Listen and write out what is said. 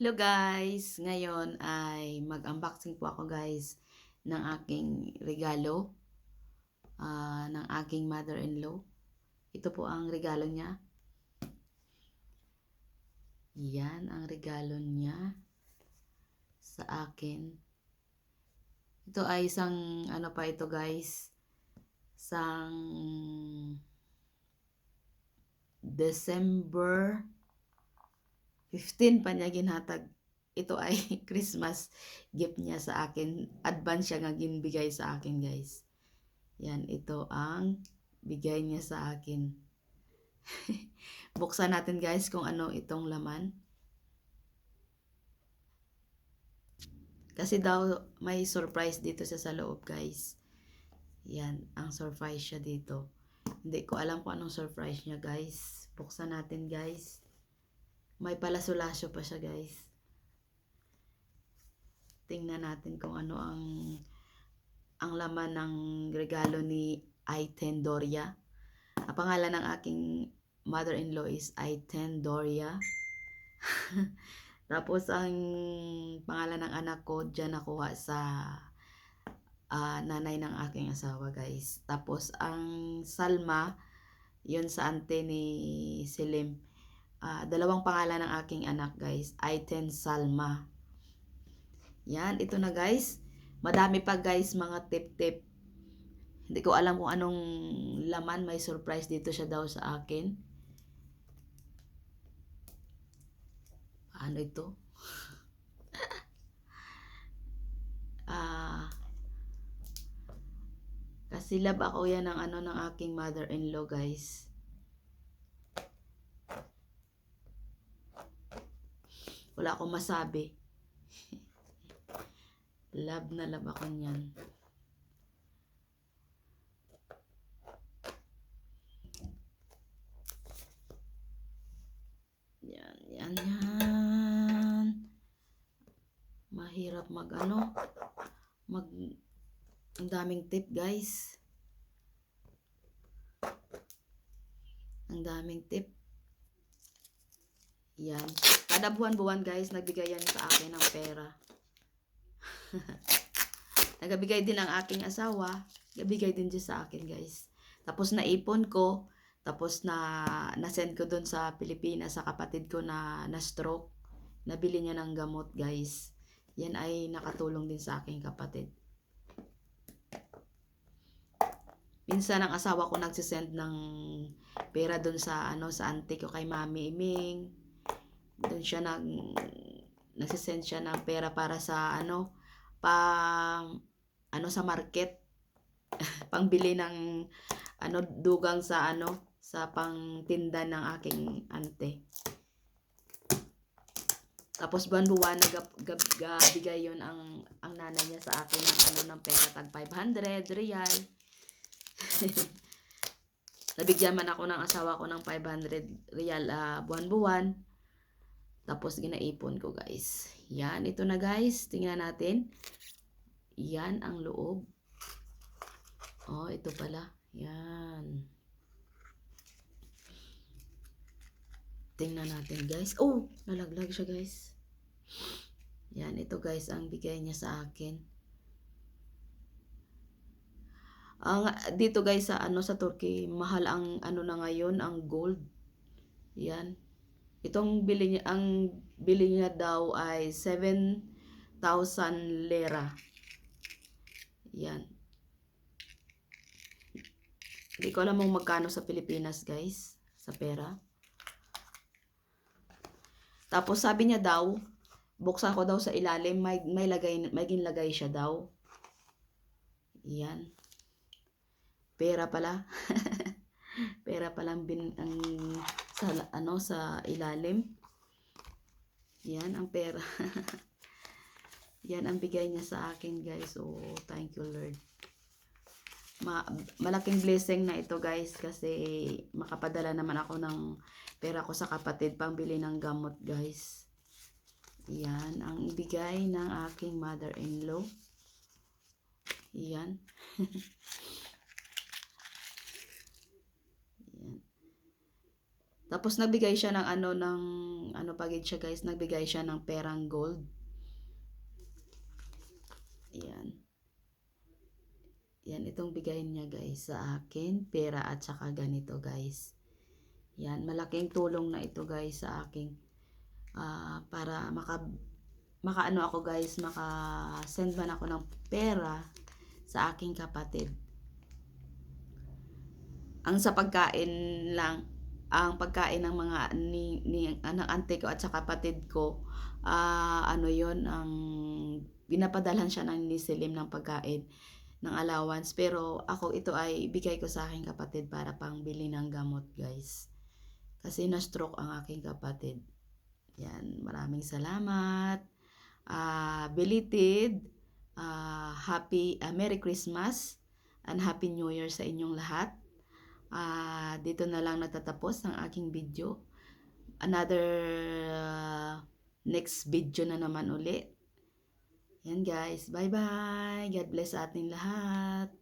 Hello guys! Ngayon ay mag-unboxing po ako guys ng aking regalo ah, ng aking mother-in-law. Ito po ang regalo niya. Yan ang regalo niya sa akin. Ito ay isang ano pa ito guys. Isang December 15 pa niya ginhatag. Ito ay Christmas gift niya sa akin. Advance siya nga ginbigay sa akin, guys. Yan, ito ang bigay niya sa akin. Buksan natin, guys, kung ano itong laman. Kasi daw may surprise dito siya sa loob, guys. Yan, ang surprise siya dito. Hindi ko alam kung anong surprise niya, guys. Buksan natin, guys. May palaso-laso pa siya, guys. Tingnan natin kung ano ang ang laman ng regalo ni Aiten Doria. Ang pangalan ng aking mother-in-law is Aiten Doria. Tapos ang pangalan ng anak ko diyan nakuha sa ah, nanay ng aking asawa, guys. Tapos ang Salma, yun sa ante ni Selim. Ah, dalawang pangalan ng aking anak, guys. Aiten Salma. Yan, ito na, guys. Madami pa, guys, mga tip-tip. Hindi ko alam kung anong laman. May surprise dito siya daw sa akin. Ano ito? ah, kasi love ako yan ng ano ng aking mother-in-law, guys. Wala akong masabi. love na love ako niyan. Yan, yan, yan. Mahirap mag ano, mag, ang daming tip guys. Ang daming tip. Yan. Kada buwan-buwan guys, nagbigay yan sa akin ng pera. Nagabigay din ang aking asawa. Nagabigay din siya sa akin guys. Tapos naipon ko. Tapos na na-send ko doon sa Pilipinas sa kapatid ko na na stroke. Nabili niya ng gamot guys. Yan ay nakatulong din sa aking kapatid. Minsan ang asawa ko nagsisend ng pera doon sa ano sa auntie ko kay Mami Iming. Doon siya nag nagsisend siya ng pera para sa ano pang ano sa market pangbili ng ano dugang sa ano sa pangtinda ng aking ante. Tapos buwan-buwan nagabigay yon ang ang nanay niya sa akin ng ano ng pera tag 500 real. Nabigyan man ako ng asawa ko ng 500 real uh, buwan-buwan. Tapos ginaipon ko guys. Yan, ito na guys. Tingnan natin. Yan ang loob. Oh, ito pala. Yan. Tingnan natin guys. Oh, nalaglag siya guys. Yan, ito guys ang bigay niya sa akin. Ang dito guys sa ano sa Turkey, mahal ang ano na ngayon, ang gold. Yan. Itong bili niya ang bili niya daw ay 7,000 lira. Yan. Hindi ko alam kung magkano sa Pilipinas, guys, sa pera. Tapos sabi niya daw, buksan ko daw sa ilalim, may, may lagay, may ginlagay siya daw. Yan. Pera pala. Pera pala ang, bin, ang sa ano sa ilalim. Yan ang pera. Yan ang bigay niya sa akin, guys. So, thank you, Lord. Ma malaking blessing na ito, guys, kasi makapadala naman ako ng pera ko sa kapatid pambili ng gamot, guys. Yan ang ibigay ng aking mother-in-law. Yan. Tapos nagbigay siya ng ano ng ano pagid siya guys, nagbigay siya ng perang gold. Yan. Yan itong bigay niya guys sa akin, pera at saka ganito guys. Yan, malaking tulong na ito guys sa akin. Ah, para maka makaano ako guys, maka-send man ako ng pera sa aking kapatid. Ang sa pagkain lang, ang pagkain ng mga ni, ni ng ante ko at sa kapatid ko, ah ano yon ang binapadalhan siya ng nisilim ng pagkain ng allowance. Pero ako ito ay bigay ko sa aking kapatid para pangbili ng gamot guys. Kasi na-stroke ang aking kapatid. Yan, maraming salamat. Ah, belated, ah, happy, ah, Merry Christmas and Happy New Year sa inyong lahat. Ah, dito na lang natatapos ang aking video. Another ah, next video na naman uli. Yan guys, bye-bye. God bless ating lahat.